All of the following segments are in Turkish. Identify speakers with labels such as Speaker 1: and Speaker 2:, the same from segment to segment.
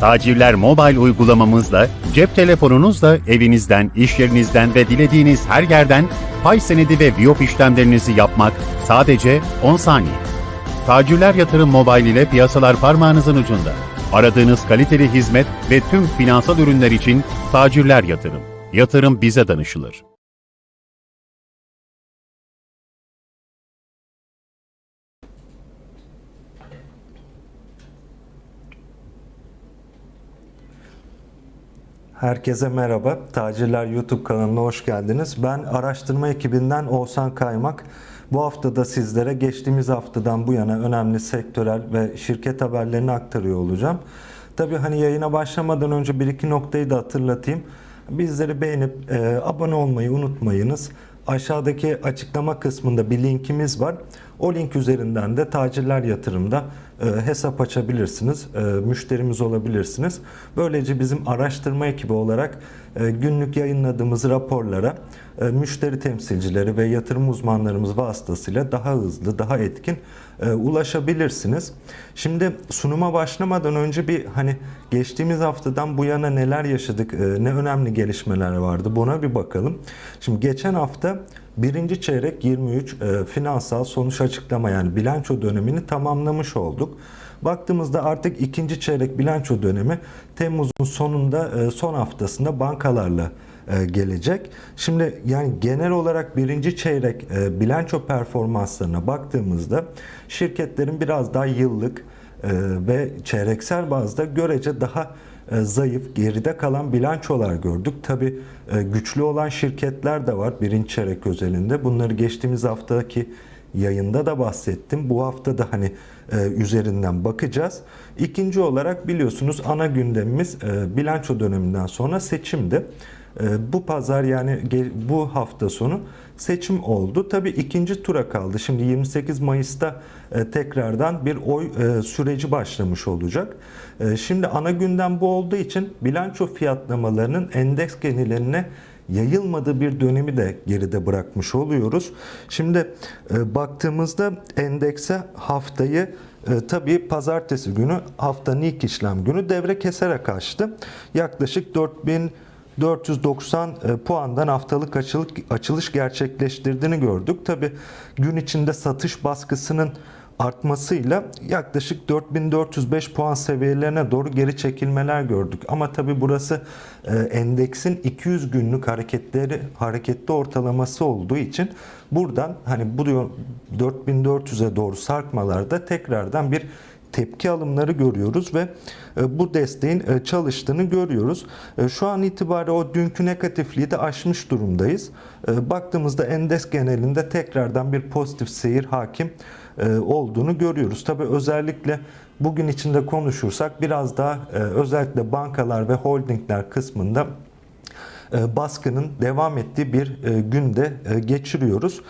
Speaker 1: Tacirler Mobile uygulamamızla cep telefonunuzla evinizden, iş yerinizden ve dilediğiniz her yerden pay senedi ve viyop işlemlerinizi yapmak sadece 10 saniye. Tacirler Yatırım Mobile ile piyasalar parmağınızın ucunda. Aradığınız kaliteli hizmet ve tüm finansal ürünler için Tacirler Yatırım. Yatırım bize danışılır.
Speaker 2: Herkese merhaba. Tacirler YouTube kanalına hoş geldiniz. Ben araştırma ekibinden Oğuzhan Kaymak. Bu hafta da sizlere geçtiğimiz haftadan bu yana önemli sektörel ve şirket haberlerini aktarıyor olacağım. Tabii hani yayına başlamadan önce bir iki noktayı da hatırlatayım. Bizleri beğenip e, abone olmayı unutmayınız. Aşağıdaki açıklama kısmında bir linkimiz var. O link üzerinden de tacirler yatırımda e, hesap açabilirsiniz, e, müşterimiz olabilirsiniz. Böylece bizim araştırma ekibi olarak e, günlük yayınladığımız raporlara müşteri temsilcileri ve yatırım uzmanlarımız vasıtasıyla daha hızlı, daha etkin e, ulaşabilirsiniz. Şimdi sunuma başlamadan önce bir hani geçtiğimiz haftadan bu yana neler yaşadık, e, ne önemli gelişmeler vardı buna bir bakalım. Şimdi geçen hafta birinci çeyrek 23 e, finansal sonuç açıklama yani bilanço dönemini tamamlamış olduk. Baktığımızda artık ikinci çeyrek bilanço dönemi Temmuz'un sonunda e, son haftasında bankalarla gelecek. Şimdi yani genel olarak birinci çeyrek e, bilanço performanslarına baktığımızda şirketlerin biraz daha yıllık e, ve çeyreksel bazda görece daha e, zayıf, geride kalan bilançolar gördük. Tabi güçlü olan şirketler de var birinci çeyrek özelinde. Bunları geçtiğimiz haftaki yayında da bahsettim. Bu hafta da hani e, üzerinden bakacağız. İkinci olarak biliyorsunuz ana gündemimiz e, bilanço döneminden sonra seçimdi. E, bu pazar yani bu hafta sonu seçim oldu. Tabii ikinci tura kaldı. Şimdi 28 Mayıs'ta e, tekrardan bir oy e, süreci başlamış olacak. E, Şimdi ana gündem bu olduğu için bilanço fiyatlamalarının endeks geneline yayılmadığı bir dönemi de geride bırakmış oluyoruz. Şimdi baktığımızda endekse haftayı tabii pazartesi günü haftanın ilk işlem günü devre keserek açtı. Yaklaşık 4000 490 e, puandan haftalık açılış gerçekleştirdiğini gördük. Tabi gün içinde satış baskısının artmasıyla yaklaşık 4405 puan seviyelerine doğru geri çekilmeler gördük. Ama tabi burası e, endeksin 200 günlük hareketleri hareketli ortalaması olduğu için buradan hani bu 4400'e doğru sarkmalarda tekrardan bir tepki alımları görüyoruz ve e, bu desteğin e, çalıştığını görüyoruz. E, Şu an itibariyle o dünkü negatifliği de aşmış durumdayız. Baktığımızda endeks genelinde tekrardan bir pozitif seyir hakim olduğunu görüyoruz. Tabi özellikle bugün içinde konuşursak biraz daha özellikle bankalar ve holdingler kısmında baskının devam ettiği bir günde geçiriyoruz.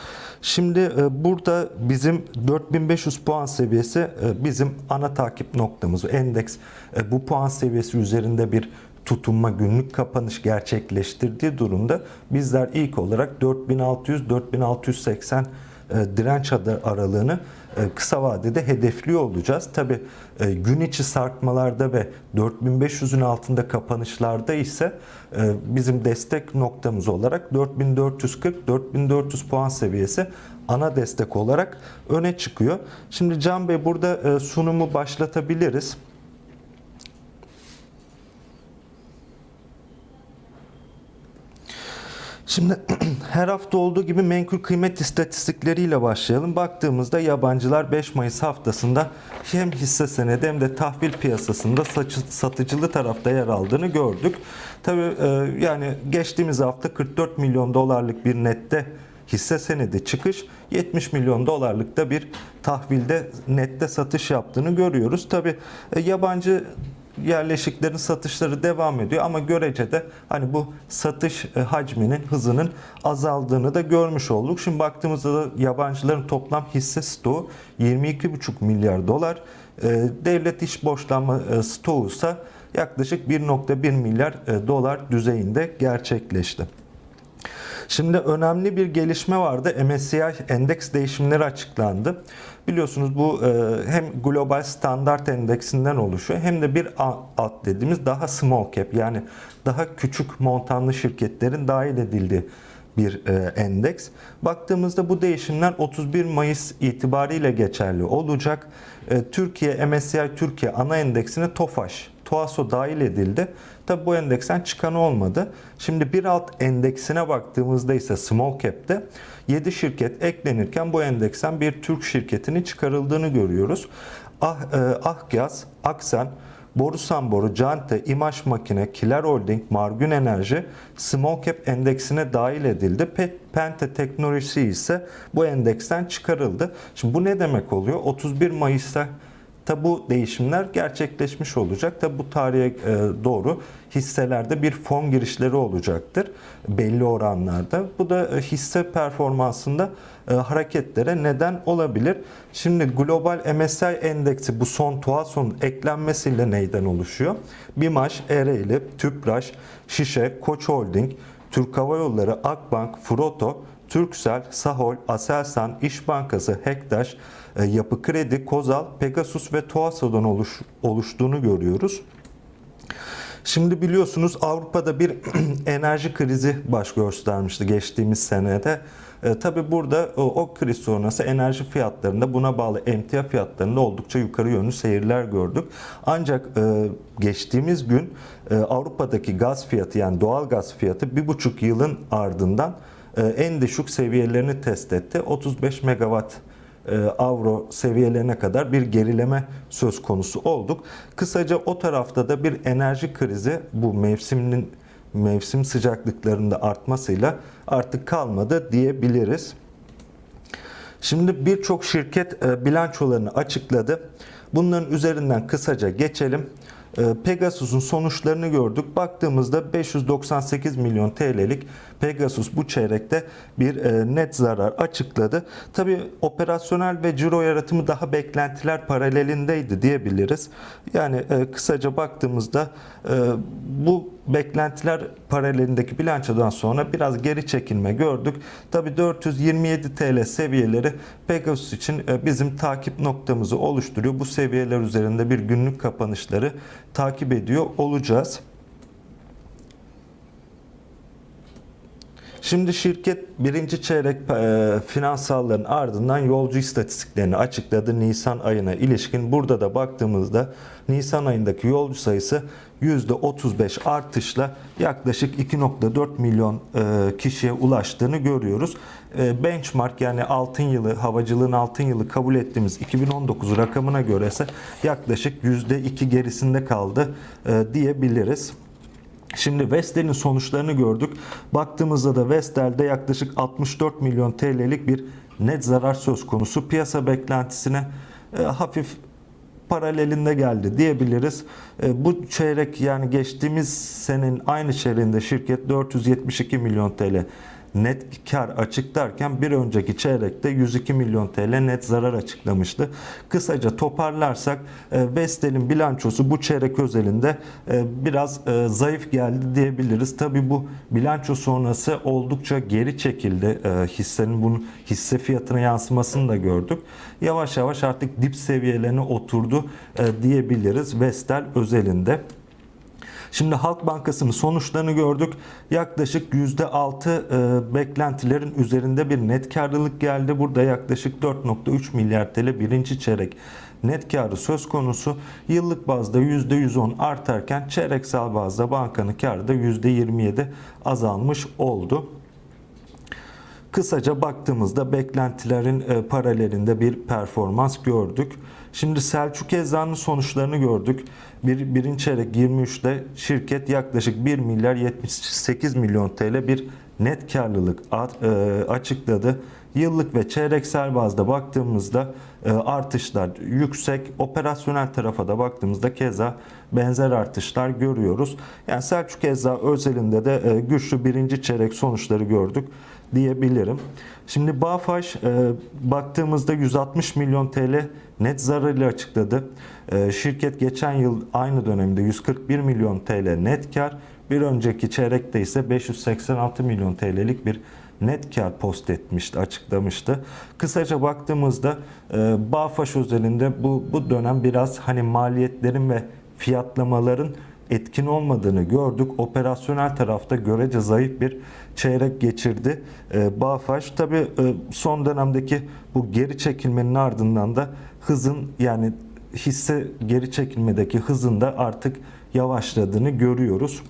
Speaker 2: Şimdi burada bizim 4500 puan seviyesi bizim ana takip noktamız. Endeks bu puan seviyesi üzerinde bir tutunma günlük kapanış gerçekleştirdiği durumda bizler ilk olarak 4600-4680 direnç aralığını e, kısa vadede hedefliyor olacağız. Tabi gün içi sarkmalarda ve 4500'ün altında kapanışlarda ise e, bizim destek noktamız olarak 4440-4400 puan seviyesi ana destek olarak öne çıkıyor. Şimdi Can Bey burada e, sunumu başlatabiliriz. Şimdi her hafta olduğu gibi menkul kıymet istatistikleriyle başlayalım. Baktığımızda yabancılar 5 Mayıs haftasında hem hisse senedi hem de tahvil piyasasında satıcılı tarafta yer aldığını gördük. Tabii e, yani geçtiğimiz hafta 44 milyon dolarlık bir nette hisse senedi çıkış 70 milyon dolarlık da bir tahvilde nette satış yaptığını görüyoruz. Tabi yabancı yerleşiklerin satışları devam ediyor ama görecede hani bu satış e, hacminin hızının azaldığını da görmüş olduk. Şimdi baktığımızda da yabancıların toplam hisse stoğu 22,5 milyar dolar. E, devlet iş borçlanma e, stoğu ise yaklaşık 1.1 milyar dolar düzeyinde gerçekleşti. Şimdi önemli bir gelişme vardı. MSCI endeks değişimleri açıklandı. Biliyorsunuz bu e, hem global standart endeksinden oluşuyor hem de bir alt dediğimiz daha small cap yani daha küçük montanlı şirketlerin dahil edildiği bir e, endeks. Baktığımızda bu değişimler 31 Mayıs itibariyle geçerli olacak. E, Türkiye MSCI Türkiye ana endeksine TOFAŞ, TOASO dahil edildi. Tabi bu endeksten çıkan olmadı. Şimdi bir alt endeksine baktığımızda ise small cap'te 7 şirket eklenirken bu endeksten bir Türk şirketinin çıkarıldığını görüyoruz. Ah, e, Ahgaz, Aksen, Borusan Boru, Cante, İmaj Makine, Kiler Holding, Margün Enerji Small Cap endeksine dahil edildi. Pe- Pente Teknolojisi ise bu endeksten çıkarıldı. Şimdi bu ne demek oluyor? 31 Mayıs'ta Tabi bu değişimler gerçekleşmiş olacak. Tabi bu tarihe e, doğru hisselerde bir fon girişleri olacaktır belli oranlarda. Bu da e, hisse performansında e, hareketlere neden olabilir. Şimdi global MSCI endeksi bu son TUASO'nun eklenmesiyle neyden oluşuyor? BİMAŞ, Ereğli, Tüpraş, Şişe, Koç Holding, Türk Hava Yolları, Akbank, Froto, Türksel, Sahol, Aselsan, İş Bankası, Hektaş, e, Yapı Kredi, Kozal, Pegasus ve Tuaso'dan oluş, oluştuğunu görüyoruz. Şimdi biliyorsunuz Avrupa'da bir enerji krizi baş göstermişti geçtiğimiz senede. E, Tabi burada o, o kriz sonrası enerji fiyatlarında buna bağlı emtia fiyatlarında oldukça yukarı yönlü seyirler gördük. Ancak e, geçtiğimiz gün e, Avrupa'daki gaz fiyatı yani doğal gaz fiyatı bir buçuk yılın ardından en düşük seviyelerini test etti. 35 megawatt e, avro seviyelerine kadar bir gerileme söz konusu olduk. Kısaca o tarafta da bir enerji krizi bu mevsiminin mevsim sıcaklıklarında artmasıyla artık kalmadı diyebiliriz. Şimdi birçok şirket e, bilançolarını açıkladı. Bunların üzerinden kısaca geçelim. E, Pegasus'un sonuçlarını gördük. Baktığımızda 598 milyon TL'lik Pegasus bu çeyrekte bir e, net zarar açıkladı. Tabi operasyonel ve ciro yaratımı daha beklentiler paralelindeydi diyebiliriz. Yani e, kısaca baktığımızda e, bu beklentiler paralelindeki bilançodan sonra biraz geri çekilme gördük. Tabi 427 TL seviyeleri Pegasus için bizim takip noktamızı oluşturuyor. Bu seviyeler üzerinde bir günlük kapanışları takip ediyor olacağız. Şimdi şirket birinci çeyrek e, finansalların ardından yolcu istatistiklerini açıkladı Nisan ayına ilişkin. Burada da baktığımızda Nisan ayındaki yolcu sayısı %35 artışla yaklaşık 2.4 milyon e, kişiye ulaştığını görüyoruz. E, benchmark yani altın yılı, havacılığın altın yılı kabul ettiğimiz 2019 rakamına göre ise yaklaşık %2 gerisinde kaldı e, diyebiliriz. Şimdi Vestel'in sonuçlarını gördük. Baktığımızda da Vestel'de yaklaşık 64 milyon TL'lik bir net zarar söz konusu. Piyasa beklentisine e, hafif paralelinde geldi diyebiliriz. E, bu çeyrek yani geçtiğimiz senenin aynı çeyreğinde şirket 472 milyon TL net kar açıklarken bir önceki çeyrekte 102 milyon TL net zarar açıklamıştı. Kısaca toparlarsak e, Vestel'in bilançosu bu çeyrek özelinde e, biraz e, zayıf geldi diyebiliriz. Tabi bu bilanço sonrası oldukça geri çekildi. Hissenin bunun hisse fiyatına yansımasını da gördük. Yavaş yavaş artık dip seviyelerine oturdu diyebiliriz Vestel özelinde. Şimdi Halk Bankası'nın sonuçlarını gördük. Yaklaşık %6 e, beklentilerin üzerinde bir net karlılık geldi. Burada yaklaşık 4.3 milyar TL birinci çeyrek net karı söz konusu. Yıllık bazda %110 artarken çeyreksel bazda bankanın karı da %27 azalmış oldu. Kısaca baktığımızda beklentilerin e, paralelinde bir performans gördük. Şimdi Selçuk Eczan'ın sonuçlarını gördük. Bir, birinci çeyrek 23'te şirket yaklaşık 1 milyar 78 milyon TL bir net karlılık e, açıkladı. Yıllık ve çeyreksel bazda baktığımızda artışlar yüksek. Operasyonel tarafa da baktığımızda keza benzer artışlar görüyoruz. Yani Selçuk Ecza özelinde de e, güçlü birinci çeyrek sonuçları gördük diyebilirim. Şimdi Bağfaş e, baktığımızda 160 milyon TL net zararıyla açıkladı. E, şirket geçen yıl aynı dönemde 141 milyon TL net kar, Bir önceki çeyrekte ise 586 milyon TL'lik bir net kar post etmişti, açıklamıştı. Kısaca baktığımızda e, Bağfaş özelinde bu, bu dönem biraz hani maliyetlerin ve fiyatlamaların etkin olmadığını gördük. Operasyonel tarafta görece zayıf bir çeyrek geçirdi e, Bağfaş. Tabii e, son dönemdeki bu geri çekilmenin ardından da hızın yani hisse geri çekilmedeki hızın da artık yavaşladığını görüyoruz.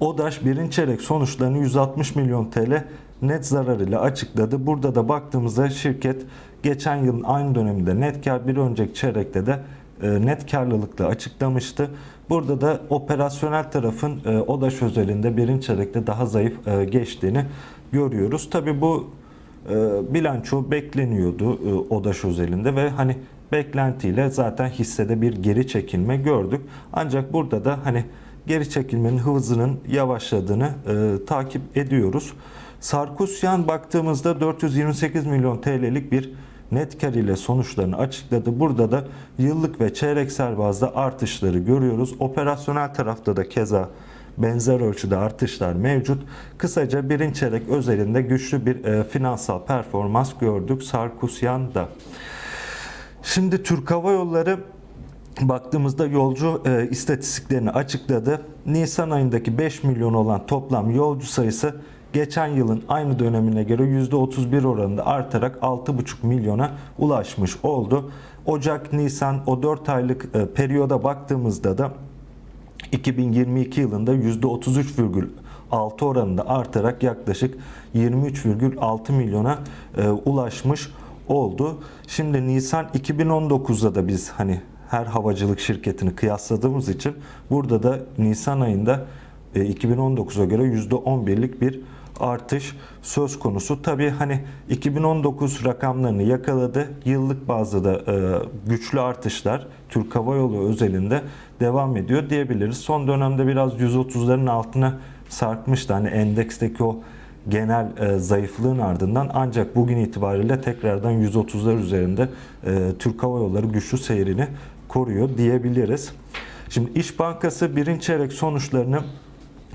Speaker 2: ODAŞ birinci çeyrek sonuçlarını 160 milyon TL net zarar ile açıkladı. Burada da baktığımızda şirket geçen yılın aynı döneminde net kar bir önceki çeyrekte de e, net karlılıkla açıklamıştı. Burada da operasyonel tarafın e, ODAŞ özelinde birinci çeyrekte daha zayıf e, geçtiğini görüyoruz. Tabi bu bilanço bekleniyordu ODAŞ özelinde ve hani beklentiyle zaten hissede bir geri çekilme gördük. Ancak burada da hani geri çekilmenin hızının yavaşladığını e, takip ediyoruz. Sarkusyan baktığımızda 428 milyon TL'lik bir net kar ile sonuçlarını açıkladı. Burada da yıllık ve çeyreksel bazda artışları görüyoruz. Operasyonel tarafta da keza benzer ölçüde artışlar mevcut. Kısaca birinci çeyrek özelinde güçlü bir e, finansal performans gördük Sarkusyan'da. Şimdi Türk Hava Yolları baktığımızda yolcu e, istatistiklerini açıkladı. Nisan ayındaki 5 milyon olan toplam yolcu sayısı geçen yılın aynı dönemine göre %31 oranında artarak 6,5 milyona ulaşmış oldu. Ocak, Nisan o 4 aylık e, periyoda baktığımızda da 2022 yılında %33,6 oranında artarak yaklaşık 23,6 milyona e, ulaşmış oldu. Şimdi Nisan 2019'da da biz hani her havacılık şirketini kıyasladığımız için burada da Nisan ayında e, 2019'a göre %11'lik bir artış söz konusu. Tabii hani 2019 rakamlarını yakaladı. Yıllık bazda da e, güçlü artışlar Türk Hava Yolu özelinde devam ediyor diyebiliriz. Son dönemde biraz 130'ların altına sarkmıştı. Hani endeksteki o genel e, zayıflığın ardından ancak bugün itibariyle tekrardan 130'lar üzerinde e, Türk Hava Yolları güçlü seyrini koruyor diyebiliriz. Şimdi İş Bankası birinci çeyrek sonuçlarını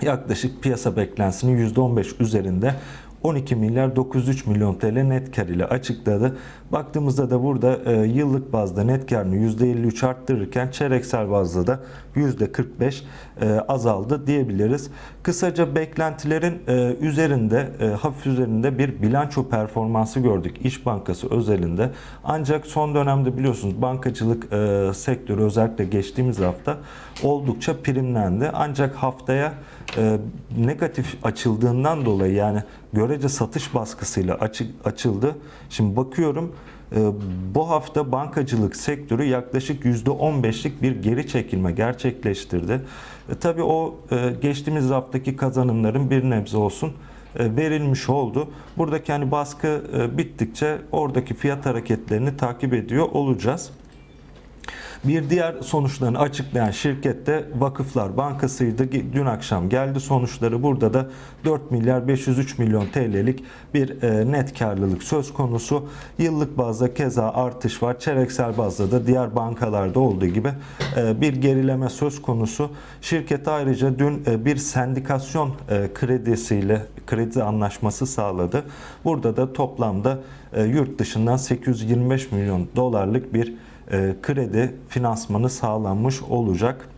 Speaker 2: yaklaşık piyasa beklentisinin %15 üzerinde 12 milyar 903 milyon TL net kar ile açıkladı. Baktığımızda da burada e, yıllık bazda net karını %53 arttırırken çeyreksel bazda da %45 e, azaldı diyebiliriz. Kısaca beklentilerin e, üzerinde, e, hafif üzerinde bir bilanço performansı gördük İş Bankası özelinde. Ancak son dönemde biliyorsunuz bankacılık e, sektörü özellikle geçtiğimiz hafta oldukça primlendi. Ancak haftaya e, negatif açıldığından dolayı yani görece satış baskısıyla açı, açıldı. Şimdi bakıyorum e, bu hafta bankacılık sektörü yaklaşık %15'lik bir geri çekilme gerçekleştirdi. E, tabii o e, geçtiğimiz haftaki kazanımların bir nebze olsun e, verilmiş oldu. Buradaki hani baskı e, bittikçe oradaki fiyat hareketlerini takip ediyor olacağız. Bir diğer sonuçlarını açıklayan şirkette Vakıflar Bankası'ydı. Dün akşam geldi sonuçları. Burada da 4 milyar 503 milyon TL'lik bir e, net karlılık söz konusu. Yıllık bazda keza artış var. Çeyreksel bazda da diğer bankalarda olduğu gibi e, bir gerileme söz konusu. Şirket ayrıca dün e, bir sendikasyon kredisiyle kredi anlaşması sağladı. Burada da toplamda yurt dışından 825 milyon dolarlık bir e, kredi finansmanı sağlanmış olacak.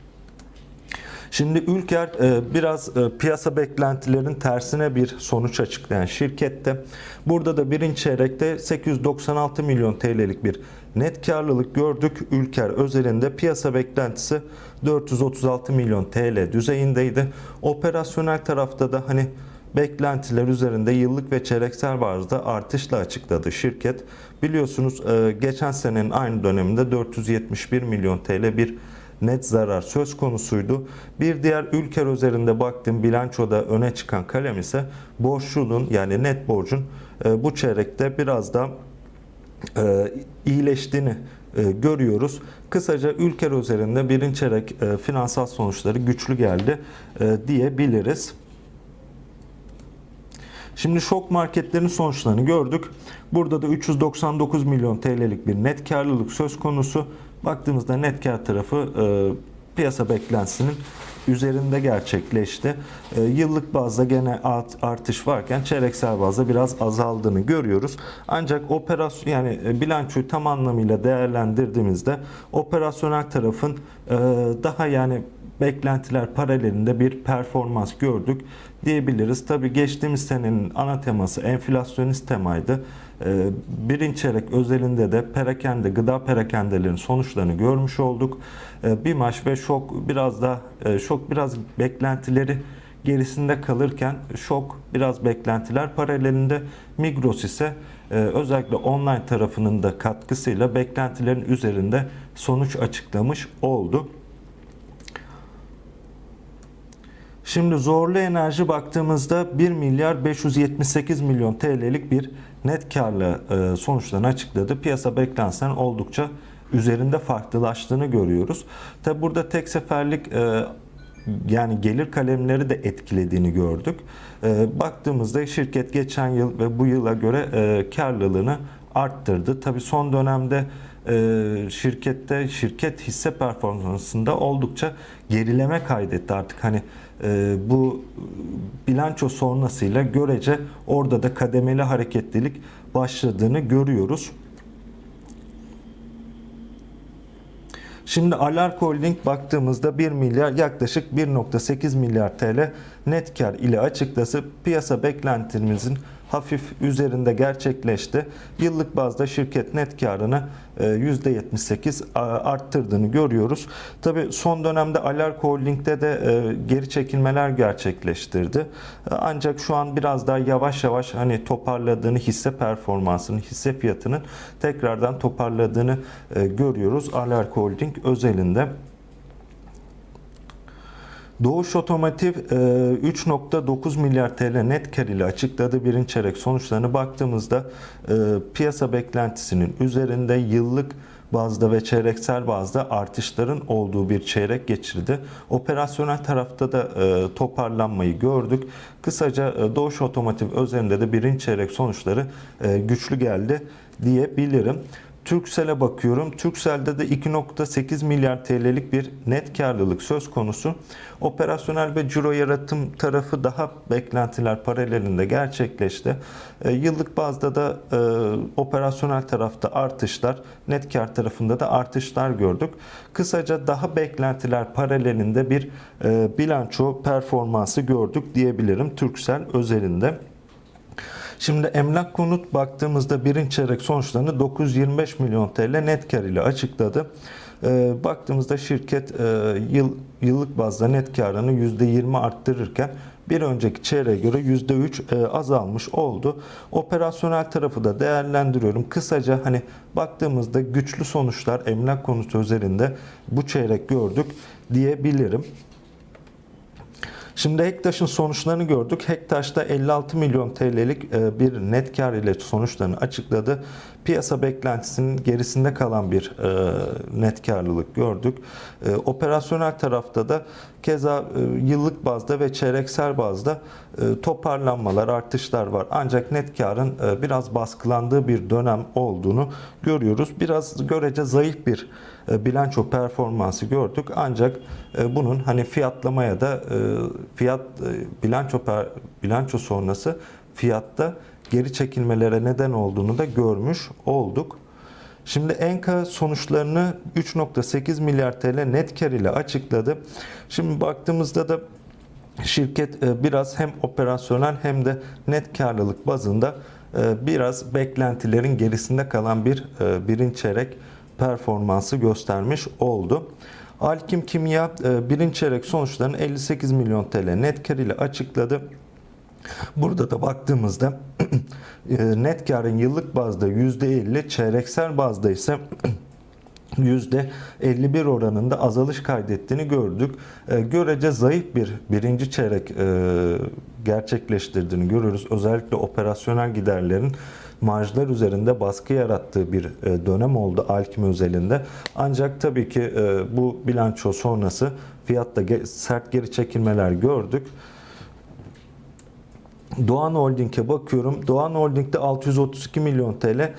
Speaker 2: Şimdi Ülker e, biraz e, piyasa beklentilerin tersine bir sonuç açıklayan şirkette. Burada da birinci çeyrekte 896 milyon TL'lik bir net karlılık gördük. Ülker özelinde piyasa beklentisi 436 milyon TL düzeyindeydi. Operasyonel tarafta da hani beklentiler üzerinde yıllık ve çeyreksel bazda artışla açıkladı şirket. Biliyorsunuz e, geçen senenin aynı döneminde 471 milyon TL bir net zarar söz konusuydu. Bir diğer ülke üzerinde baktığım bilançoda öne çıkan kalem ise borçluluğun yani net borcun e, bu çeyrekte biraz da e, iyileştiğini görüyoruz. Kısaca ülke üzerinde birinci çeyrek finansal sonuçları güçlü geldi diyebiliriz. Şimdi şok marketlerin sonuçlarını gördük. Burada da 399 milyon TL'lik bir net karlılık söz konusu. Baktığımızda net kar tarafı e, piyasa beklentisinin üzerinde gerçekleşti. E, Yıllık bazda gene art- artış varken çeyreksel bazda biraz azaldığını görüyoruz. Ancak operasyon yani e, bilançoyu tam anlamıyla değerlendirdiğimizde operasyonel tarafın e, daha yani beklentiler paralelinde bir performans gördük diyebiliriz. Tabi geçtiğimiz senenin ana teması enflasyonist temaydı. Ee, Birinci çeyrek özelinde de perakende, gıda perakendelerin sonuçlarını görmüş olduk. Ee, BİMAŞ ve şok biraz da e, şok biraz beklentileri gerisinde kalırken şok biraz beklentiler paralelinde Migros ise e, özellikle online tarafının da katkısıyla beklentilerin üzerinde sonuç açıklamış oldu. Şimdi zorlu enerji baktığımızda 1 milyar 578 milyon TL'lik bir net karlı e, sonuçlarını açıkladı. Piyasa beklentisinden oldukça üzerinde farklılaştığını görüyoruz. Tabi burada tek seferlik e, yani gelir kalemleri de etkilediğini gördük. E, baktığımızda şirket geçen yıl ve bu yıla göre karlılığını arttırdı. Tabi son dönemde şirkette şirket hisse performansında oldukça gerileme kaydetti artık hani bu bilanço sonrasıyla görece orada da kademeli hareketlilik başladığını görüyoruz. Şimdi Alark Holding baktığımızda 1 milyar yaklaşık 1.8 milyar TL net kar ile açıklası piyasa beklentimizin hafif üzerinde gerçekleşti. Yıllık bazda şirket net karını e, %78 a- arttırdığını görüyoruz. Tabi son dönemde Alark Holding'de de e, geri çekilmeler gerçekleştirdi. E, Ancak şu an biraz daha yavaş yavaş hani toparladığını hisse performansını, hisse fiyatının tekrardan toparladığını e, görüyoruz Alark Holding özelinde. Doğuş Otomotiv e, 3.9 milyar TL net kar ile açıkladı. Birinci çeyrek sonuçlarına baktığımızda e, piyasa beklentisinin üzerinde yıllık bazda ve çeyreksel bazda artışların olduğu bir çeyrek geçirdi. Operasyonel tarafta da e, toparlanmayı gördük. Kısaca e, Doğuş Otomotiv özelinde de birinci çeyrek sonuçları e, güçlü geldi diyebilirim. Türksel'e bakıyorum. Türksel'de de 2.8 milyar TL'lik bir net karlılık söz konusu. Operasyonel ve ciro yaratım tarafı daha beklentiler paralelinde gerçekleşti. E, yıllık bazda da e, operasyonel tarafta artışlar, net kar tarafında da artışlar gördük. Kısaca daha beklentiler paralelinde bir e, bilanço performansı gördük diyebilirim Türksel özelinde. Şimdi emlak konut baktığımızda birinci çeyrek sonuçlarını 925 milyon TL net kar ile açıkladı. Ee, baktığımızda şirket e, yıl yıllık bazda net karını %20 arttırırken bir önceki çeyreğe göre %3 e, azalmış oldu. Operasyonel tarafı da değerlendiriyorum. Kısaca hani baktığımızda güçlü sonuçlar emlak konutu üzerinde bu çeyrek gördük diyebilirim. Şimdi Hektaş'ın sonuçlarını gördük. Hektaş'ta 56 milyon TL'lik e, bir net kar ile sonuçlarını açıkladı. Piyasa beklentisinin gerisinde kalan bir e, net karlılık gördük. E, Operasyonel tarafta da keza e, yıllık bazda ve çeyreksel bazda e, toparlanmalar, artışlar var. Ancak net karın e, biraz baskılandığı bir dönem olduğunu görüyoruz. Biraz görece zayıf bir e, bilanço performansı gördük. Ancak e, bunun hani fiyatlamaya da e, fiyat e, bilanço per- bilanço sonrası fiyatta geri çekilmelere neden olduğunu da görmüş olduk. Şimdi Enka sonuçlarını 3.8 milyar TL net kar ile açıkladı. Şimdi baktığımızda da şirket e, biraz hem operasyonel hem de net karlılık bazında e, biraz beklentilerin gerisinde kalan bir e, birinci çeyrek performansı göstermiş oldu. Alkim Kimya birinci çeyrek sonuçlarını 58 milyon TL net kar ile açıkladı. Burada da baktığımızda e, net karın yıllık bazda %50, çeyreksel bazda ise %51 oranında azalış kaydettiğini gördük. E, Görece zayıf bir birinci çeyrek e, gerçekleştirdiğini görüyoruz. Özellikle operasyonel giderlerin marjlar üzerinde baskı yarattığı bir dönem oldu Alkim özelinde. Ancak tabii ki bu bilanço sonrası fiyatta sert geri çekilmeler gördük. Doğan Holding'e bakıyorum. Doğan Holding'de 632 milyon TL e,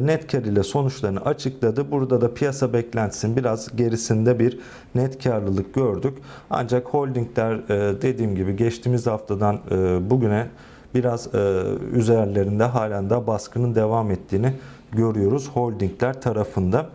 Speaker 2: net kar ile sonuçlarını açıkladı. Burada da piyasa beklentisinin biraz gerisinde bir net karlılık gördük. Ancak holdingler e, dediğim gibi geçtiğimiz haftadan e, bugüne biraz üzerlerinde halen daha baskının devam ettiğini görüyoruz holdingler tarafında.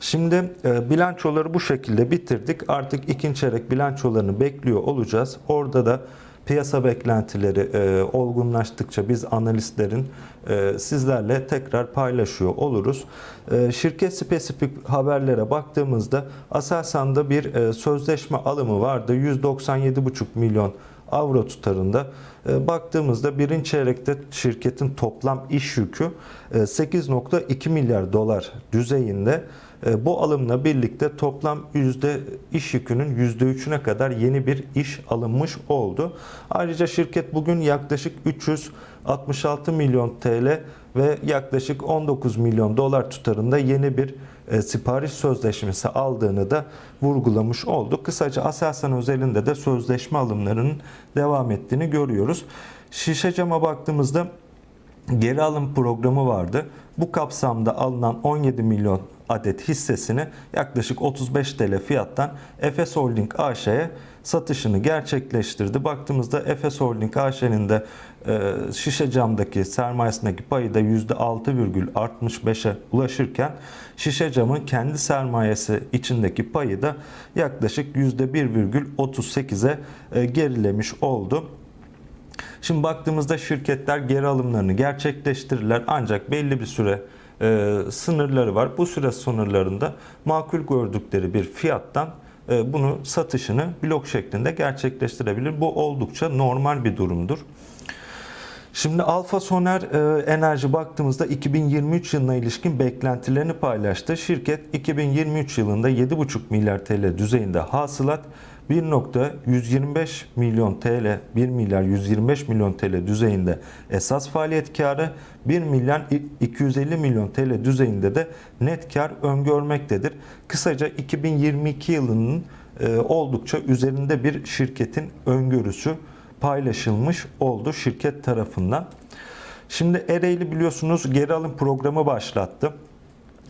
Speaker 2: Şimdi bilançoları bu şekilde bitirdik. Artık ikinci çeyrek bilançolarını bekliyor olacağız. Orada da piyasa beklentileri e, olgunlaştıkça biz analistlerin e, sizlerle tekrar paylaşıyor oluruz. E, şirket spesifik haberlere baktığımızda Aselsan'da bir e, sözleşme alımı vardı. 197,5 milyon avro tutarında. E, baktığımızda birinci çeyrekte şirketin toplam iş yükü e, 8.2 milyar dolar düzeyinde. E, Bu alımla birlikte toplam yüzde iş yükünün %3'üne kadar yeni bir iş alınmış oldu. Ayrıca şirket bugün yaklaşık 366 milyon TL ve yaklaşık 19 milyon dolar tutarında yeni bir e, sipariş sözleşmesi aldığını da vurgulamış oldu. Kısaca Aselsan özelinde de sözleşme alımlarının devam ettiğini görüyoruz. Şişe cama baktığımızda geri alım programı vardı. Bu kapsamda alınan 17 milyon adet hissesini yaklaşık 35 TL fiyattan Efes Holding AŞ'ye satışını gerçekleştirdi. Baktığımızda Efes Holding AŞ'nin de e, şişe camdaki sermayesindeki payı da %6,65'e ulaşırken şişe camın kendi sermayesi içindeki payı da yaklaşık %1,38'e e, gerilemiş oldu. Şimdi baktığımızda şirketler geri alımlarını gerçekleştirirler ancak belli bir süre e, sınırları var. Bu süre sınırlarında makul gördükleri bir fiyattan e, bunu satışını blok şeklinde gerçekleştirebilir. Bu oldukça normal bir durumdur. Şimdi Alfa Soner e, Enerji baktığımızda 2023 yılına ilişkin beklentilerini paylaştı. Şirket 2023 yılında 7,5 milyar TL düzeyinde hasılat 1.125 milyon TL, 1 milyar 125 milyon TL düzeyinde esas faaliyet karı, 1 milyar 250 milyon TL düzeyinde de net kar öngörmektedir. Kısaca 2022 yılının e, oldukça üzerinde bir şirketin öngörüsü paylaşılmış oldu şirket tarafından. Şimdi Ereğli biliyorsunuz geri alım programı başlattı.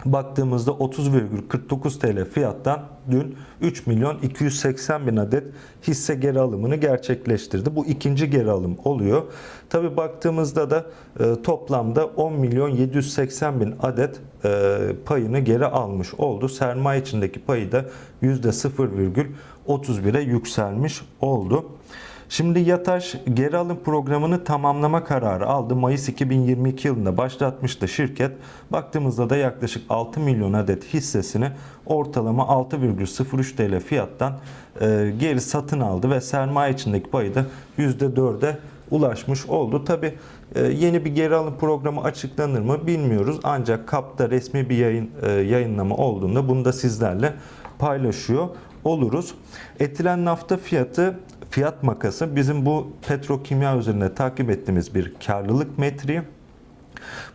Speaker 2: Baktığımızda 30,49 TL fiyattan dün 3 milyon 280 bin adet hisse geri alımını gerçekleştirdi. Bu ikinci geri alım oluyor. Tabi baktığımızda da e, toplamda 10 milyon 780 bin adet e, payını geri almış oldu. Sermaye içindeki payı da %0,31'e yükselmiş oldu. Şimdi Yataş geri alım programını tamamlama kararı aldı. Mayıs 2022 yılında başlatmıştı şirket. Baktığımızda da yaklaşık 6 milyon adet hissesini ortalama 6,03 TL fiyattan e, geri satın aldı ve sermaye içindeki payı da %4'e ulaşmış oldu. Tabi yeni bir geri alım programı açıklanır mı bilmiyoruz. Ancak KAP'ta resmi bir yayın e, yayınlama olduğunda bunu da sizlerle paylaşıyor oluruz. Etilen nafta fiyatı fiyat makası bizim bu petrokimya üzerinde takip ettiğimiz bir karlılık metriği.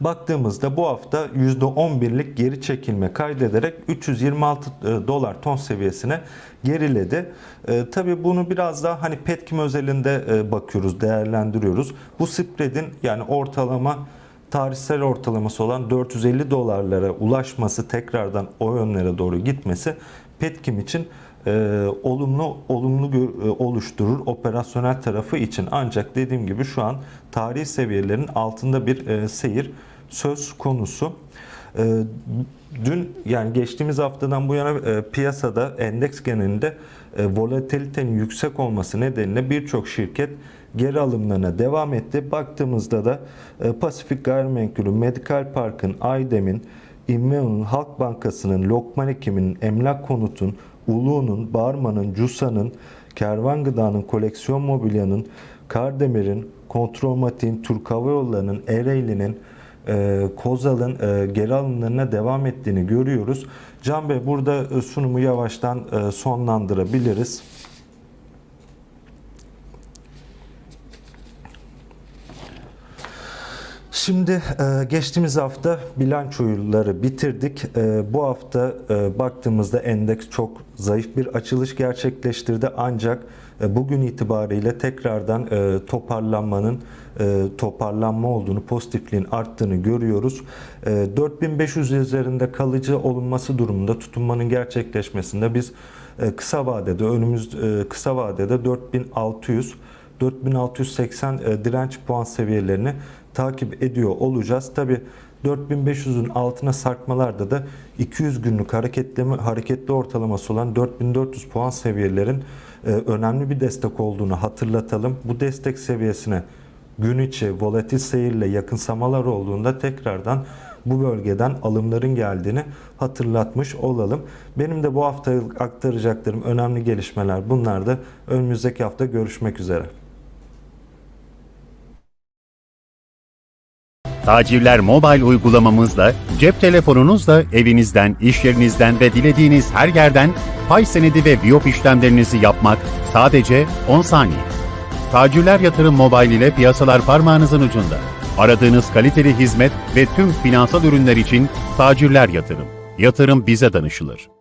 Speaker 2: Baktığımızda bu hafta %11'lik geri çekilme kaydederek 326 dolar ton seviyesine geriledi. E, tabii bunu biraz daha hani Petkim özelinde e, bakıyoruz, değerlendiriyoruz. Bu spread'in yani ortalama tarihsel ortalaması olan 450 dolarlara ulaşması tekrardan o yönlere doğru gitmesi Petkim için e, olumlu olumlu gö- e, oluşturur operasyonel tarafı için. Ancak dediğim gibi şu an tarihi seviyelerin altında bir e, seyir söz konusu. E, dün yani geçtiğimiz haftadan bu yana e, piyasada endeks genelinde e, volatilitenin yüksek olması nedeniyle birçok şirket geri alımlarına devam etti. Baktığımızda da e, Pasifik Gayrimenkul'ün, Medikal Park'ın, Aydem'in, İmmeo'nun, Halk Bankası'nın, Lokman Hekim'in, Emlak Konut'un, Ulu'nun, Barman'ın, Cusa'nın, Kervan Gıda'nın, Koleksiyon Mobilya'nın, Kardemir'in, Kontrol Matik'in, Türk Hava Yolları'nın, Ereğli'nin, e, Kozal'ın e, geri alımlarına devam ettiğini görüyoruz. Can Bey burada e, sunumu yavaştan e, sonlandırabiliriz. Şimdi e, geçtiğimiz hafta bilançoları bitirdik. E, bu hafta e, baktığımızda endeks çok zayıf bir açılış gerçekleştirdi. Ancak bugün itibariyle tekrardan toparlanmanın toparlanma olduğunu, pozitifliğin arttığını görüyoruz. E, 4500 üzerinde kalıcı olunması durumunda tutunmanın gerçekleşmesinde biz kısa vadede önümüz kısa vadede 4600 4680 e, direnç puan seviyelerini takip ediyor olacağız. Tabi 4500'ün altına sarkmalarda da 200 günlük hareketleme hareketli ortalaması olan 4400 puan seviyelerin e, önemli bir destek olduğunu hatırlatalım. Bu destek seviyesine gün içi volatil seyirle yakınsamalar olduğunda tekrardan bu bölgeden alımların geldiğini hatırlatmış olalım. Benim de bu hafta aktaracaklarım önemli gelişmeler bunlar da önümüzdeki hafta görüşmek üzere.
Speaker 1: Tacirler Mobile uygulamamızla cep telefonunuzla evinizden, iş yerinizden ve dilediğiniz her yerden pay senedi ve Viyop işlemlerinizi yapmak sadece 10 saniye. Tacirler Yatırım Mobile ile piyasalar parmağınızın ucunda. Aradığınız kaliteli hizmet ve tüm finansal ürünler için Tacirler Yatırım. Yatırım bize danışılır.